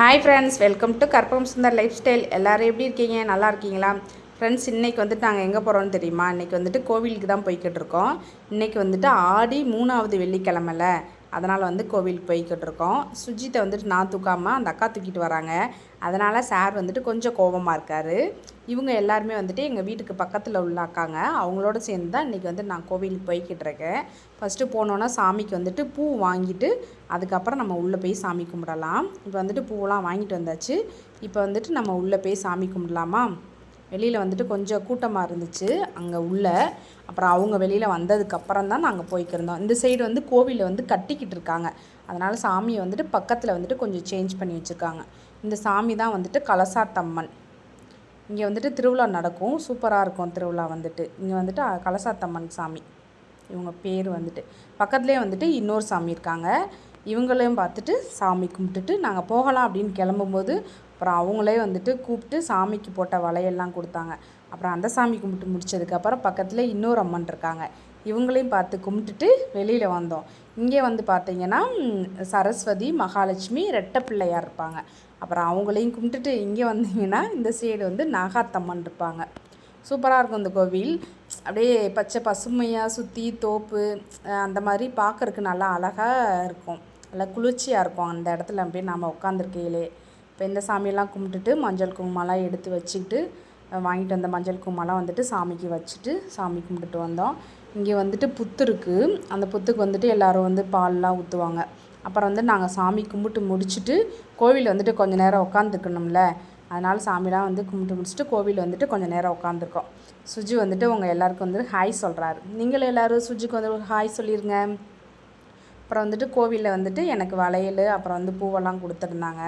Hi friends welcome to Karpagam Sundar life style எல்லோரும் எப்படி இருக்கீங்க? நல்லா இருக்கீங்களா? ஃப்ரெண்ட்ஸ் இன்றைக்கி வந்துட்டு நாங்கள் எங்கே போகிறோம்னு தெரியுமா? இன்றைக்கி வந்துட்டு கோவிலுக்கு தான் போய்கிட்டு இருக்கோம். இன்றைக்கி வந்துட்டு ஆடி மூணாவது வெள்ளிக்கிழமல. அதனால் வந்து கோவிலுக்கு போய்கிட்டு இருக்கோம். சுஜித்தை வந்துட்டு நான் தூக்காமல் அந்த அக்கா தூக்கிட்டு வராங்க. அதனால் சார் வந்துட்டு கொஞ்சம் கோபமாக இருக்கார். இவங்க எல்லாருமே வந்துட்டு எங்கள் வீட்டுக்கு பக்கத்தில் உள்ள அக்காங்க. அவங்களோட சேர்ந்து தான் இன்றைக்கி வந்து நான் கோவிலுக்கு போய்கிட்டு இருக்கேன். ஃபஸ்ட்டு போனோன்னா சாமிக்கு வந்துட்டு பூ வாங்கிட்டு அதுக்கப்புறம் நம்ம உள்ளே போய் சாமி கும்பிடலாம். இப்போ வந்துட்டு பூவெலாம் வாங்கிட்டு வந்தாச்சு. இப்போ வந்துட்டு நம்ம உள்ளே போய் சாமி கும்பிடலாமா? வெளியில் வந்துட்டு கொஞ்சம் கூட்டமாக இருந்துச்சு அங்கே உள்ள. அப்புறம் அவங்க வெளியில் வந்ததுக்கப்புறம் தான் நாங்கள் போய்க்கிருந்தோம். இந்த சைடு வந்து கோவிலில் வந்து கட்டிக்கிட்டு இருக்காங்க. அதனால் சாமியை வந்துட்டு பக்கத்தில் வந்துட்டு கொஞ்சம் சேஞ்ச் பண்ணி வச்சுருக்காங்க. இந்த சாமி தான் வந்துட்டு கலசாத்தம்மன். இங்கே வந்துட்டு திருவிழா நடக்கும். சூப்பராக இருக்கும் திருவிழா வந்துட்டு. இங்கே வந்துட்டு கலசாத்தம்மன் சாமி. இவங்க பேர் வந்துட்டு. பக்கத்துலேயே வந்துட்டு இன்னொரு சாமி இருக்காங்க. இவங்களையும் பார்த்துட்டு சாமி கும்பிட்டுட்டு நாங்கள் போகலாம் அப்படின்னு கிளம்பும்போது அப்புறம் அவங்களே வந்துட்டு கூப்பிட்டு சாமிக்கு போட்ட வளையெல்லாம் கொடுத்தாங்க. அப்புறம் அந்த சாமி கும்பிட்டு முடிச்சதுக்கப்புறம் பக்கத்தில் இன்னொரு அம்மன் இருக்காங்க. இவங்களையும் பார்த்து கும்பிட்டுட்டு வெளியில் வந்தோம். இங்கே வந்து பார்த்தீங்கன்னா சரஸ்வதி மகாலட்சுமி ரெட்டை பிள்ளையாக இருப்பாங்க. அப்புறம் அவங்களையும் கும்பிட்டுட்டு இங்கே வந்தீங்கன்னா இந்த சைடு வந்து நாகாத்தம்மன் இருப்பாங்க. சூப்பராக இருக்கும் இந்த கோவில். அப்படியே பச்சை பசுமையாக சுற்றி தோப்பு அந்த மாதிரி பார்க்குறக்கு நல்லா அழகாக இருக்கும். நல்லா குளிர்ச்சியாக இருக்கும் அந்த இடத்துல அப்படியே நாம் உட்காந்துருக்கையிலே இப்போ இந்த சாமியெல்லாம் கும்பிட்டுட்டு மஞ்சள் குங்குமம்லாம் எடுத்து வச்சுக்கிட்டு வாங்கிட்டு வந்த மஞ்சள் குங்குமம்லாம் வந்துட்டு சாமிக்கு வச்சுட்டு சாமி கும்பிட்டுட்டு வந்தோம். இங்கே வந்துட்டு புத்து இருக்குது அந்த புத்துக்கு வந்துட்டு எல்லோரும் வந்து பால்லாம் ஊற்றுவாங்க அப்புறம் வந்து நாங்கள் சாமி கும்பிட்டு முடிச்சுட்டு கோவில் வந்துட்டு கொஞ்சம் நேரம் உட்காந்துக்கணும்ல அதனால் சாமிலாம் வந்து கும்பிட்டு முடிச்சுட்டு கோவில் வந்துட்டு கொஞ்சம் நேரம் உட்காந்துருக்கோம் சுஜி வந்துட்டு உங்கள் எல்லாருக்கும் வந்து ஹாய் சொல்கிறாரு நீங்களும் எல்லோரும் சுஜிக்கு வந்து ஹாய் சொல்லிடுங்க அப்புறம் வந்துட்டு கோவிலில் வந்துட்டு எனக்கு வளையல் அப்புறம் வந்து பூவெல்லாம் கொடுத்துருந்தாங்க.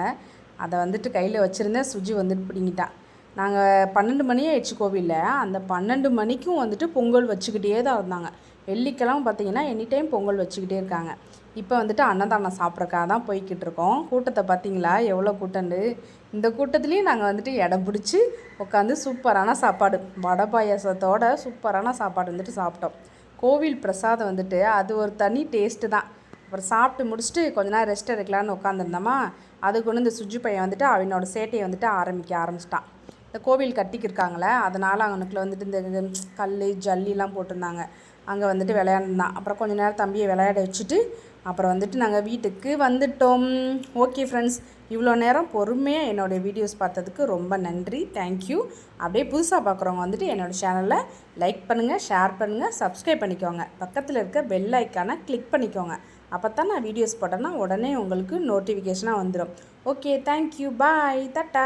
அதை வந்துட்டு கையில் வச்சுருந்தேன் சுஜி வந்துட்டு பிடிங்கிட்டான் நாங்கள் பன்னெண்டு மணி ஆயிடுச்சு கோவிலில். அந்த பன்னெண்டு மணிக்கும் வந்துட்டு பொங்கல் வச்சுக்கிட்டே தான் இருந்தாங்க. வெள்ளிக்கிழமை பார்த்தீங்கன்னா எனி டைம் பொங்கல் வச்சுக்கிட்டே இருக்காங்க. இப்போ வந்துட்டு அன்னதானம் சாப்பிட்றக்காக தான் போய்கிட்டு இருக்கோம். கூட்டத்தை பார்த்தீங்களா எவ்வளோ கூட்டண்டு இந்த கூட்டத்துலேயும் நாங்கள் வந்துட்டு இடம் பிடிச்சி உட்காந்து சூப்பரான சாப்பாடு வடை பாயசத்தோட சூப்பரான சாப்பாடு வந்துட்டு சாப்பிட்டோம். கோவில் பிரசாதம் வந்துட்டு அது ஒரு தனி டேஸ்ட்டு தான். அப்புறம் சாப்பிட்டு முடிச்சுட்டு கொஞ்ச நேரம் ரெஸ்ட் எடுக்கலான்னு உட்காந்துருந்தோமா அதுக்கு ஒன்று இந்த சுஜி பையன் வந்துட்டு அவனோட சேட்டையை வந்துட்டு ஆரம்பிக்க ஆரம்பிச்சிட்டான். இந்த கோவில் கட்டிக்கிருக்காங்களே அதனால் அவனுக்குள்ள வந்துட்டு இந்த கல் ஜல்லிலாம் போட்டிருந்தாங்க. அங்கே வந்துட்டு விளையாண்டுருந்தான் அப்புறம் கொஞ்ச நேரம் தம்பியை விளையாட வச்சுட்டு அப்புறம் வந்துட்டு நாங்கள் வீட்டுக்கு வந்துட்டோம். ஓகே ஃப்ரெண்ட்ஸ் இவ்வளோ நேரம் பொறுமையாக என்னுடைய வீடியோஸ் பார்த்ததுக்கு ரொம்ப நன்றி. தேங்க்யூ அப்படியே புதுசாக பார்க்குறவங்க வந்துட்டு என்னோடய சேனலில் லைக் பண்ணுங்கள் ஷேர் பண்ணுங்கள் சப்ஸ்கிரைப் பண்ணிக்கோங்க. பக்கத்தில் இருக்க பெல் ஐக்கானை கிளிக் பண்ணிக்கோங்க. அப்போ தான் நான் வீடியோஸ் போட்டேன்னா உடனே உங்களுக்கு நோட்டிஃபிகேஷனாக வந்துடும் ஓகே தேங்க்யூ பாய் தட்டா